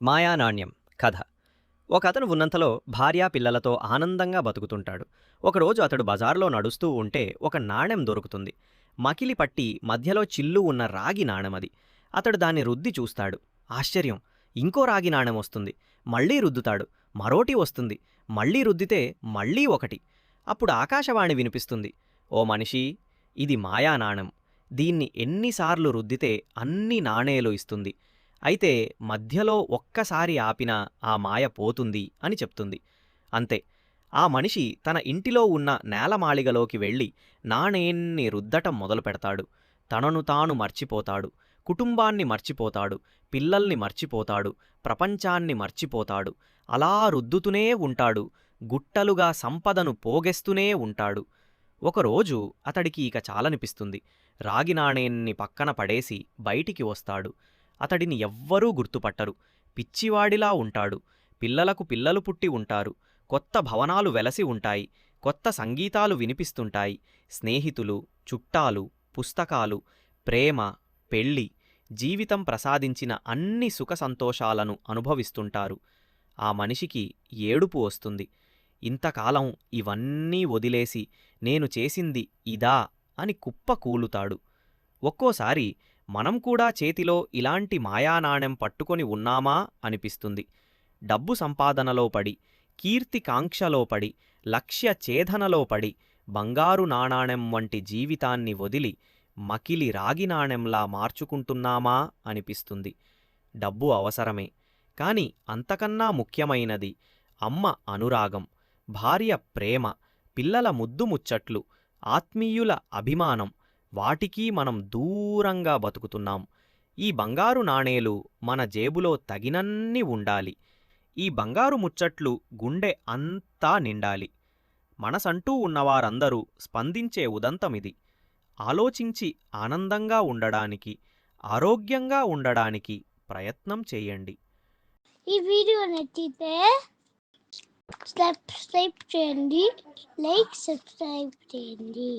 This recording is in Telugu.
మాయానాణ్యం కథ. ఒక అతను ఉన్నంతలో భార్యా పిల్లలతో ఆనందంగా బతుకుతుంటాడు. ఒకరోజు అతడు బజార్లో నడుస్తూ ఉంటే ఒక నాణెం దొరుకుతుంది. మకిలి పట్టి మధ్యలో చిల్లు ఉన్న రాగి నాణెమది. అతడు దాన్ని రుద్ది చూస్తాడు. ఆశ్చర్యం! ఇంకో రాగి నాణెం వస్తుంది. మళ్ళీ రుద్దుతాడు. మరోటి వస్తుంది. మళ్ళీ రుద్దితే మళ్ళీ ఒకటి. అప్పుడు ఆకాశవాణి వినిపిస్తుంది. ఓ మనిషి ఇది మాయా నాణెం దీన్ని ఎన్నిసార్లు రుద్దితే అన్ని నాణేలు ఇస్తుంది. అయితే మధ్యలో ఒక్కసారి ఆపినా ఆ మాయ పోతుంది అని చెప్తుంది. అంతే. ఆ మనిషి తన ఇంటిలో ఉన్న నేలమాళిగలోకి వెళ్ళి నాణేన్ని రుద్దటం మొదలు పెడతాడు తనను తాను మర్చిపోతాడు. కుటుంబాన్ని మర్చిపోతాడు. పిల్లల్ని మర్చిపోతాడు. ప్రపంచాన్ని మర్చిపోతాడు. అలా రుద్దుతూనే ఉంటాడు. గుట్టలుగా సంపదను పోగెస్తూనే ఉంటాడు. ఒకరోజు అతడికి ఇక చాలనిపిస్తుంది. రాగి నాణేన్ని పక్కన పడేసి బయటికి వస్తాడు. అతడిని ఎవ్వరూ గుర్తుపట్టరు. పిచ్చివాడిలా ఉంటాడు. పిల్లలకు పిల్లలు పుట్టి ఉంటారు. కొత్త భవనాలు వెలసి ఉంటాయి. కొత్త సంగీతాలు వినిపిస్తుంటాయి. స్నేహితులు చుట్టాలు పుస్తకాలు ప్రేమ పెళ్ళి జీవితం ప్రసాదించిన అన్ని సుఖ సంతోషాలను అనుభవిస్తుంటారు. ఆ మనిషికి ఏడుపు వస్తుంది. ఇంతకాలం ఇవన్నీ వదిలేసి నేను చేసింది ఇదా అని కుప్ప కూలుతాడు ఒక్కోసారి మనం కూడా చేతిలో ఇలాంటి మాయానాణెం పట్టుకొని ఉన్నామా? అనిపిస్తుంది. డబ్బు సంపాదనలో పడి కీర్తి కాంక్షలో పడి లక్ష్య ఛేదనలో పడి బంగారు నాణాణెం వంటి జీవితాన్ని వదిలి మకిలి రాగి నాణెంలా మార్చుకుంటున్నామా? అనిపిస్తుంది. డబ్బు అవసరమే. కాని అంతకన్నా ముఖ్యమైనది అమ్మ అనురాగం భార్య ప్రేమ పిల్లల ముద్దు ముచ్చట్లు ఆత్మీయుల అభిమానం వాటికి మనం దూరంగా బతుకుతున్నాం. ఈ బంగారు నాణేలు మన జేబులో తగినన్ని ఉండాలి. ఈ బంగారు ముచ్చట్లు గుండె అంతా నిండాలి. మనసంటూ ఉన్నవారందరూ స్పందించే ఉదంతమిది. ఆలోచించి ఆనందంగా ఉండడానికి ఆరోగ్యంగా ఉండడానికి ప్రయత్నం చేయండి. ఈ వీడియో నచ్చితే సబ్స్క్రైబ్ చేయండి లైక్ సబ్స్క్రైబ్ చేయండి.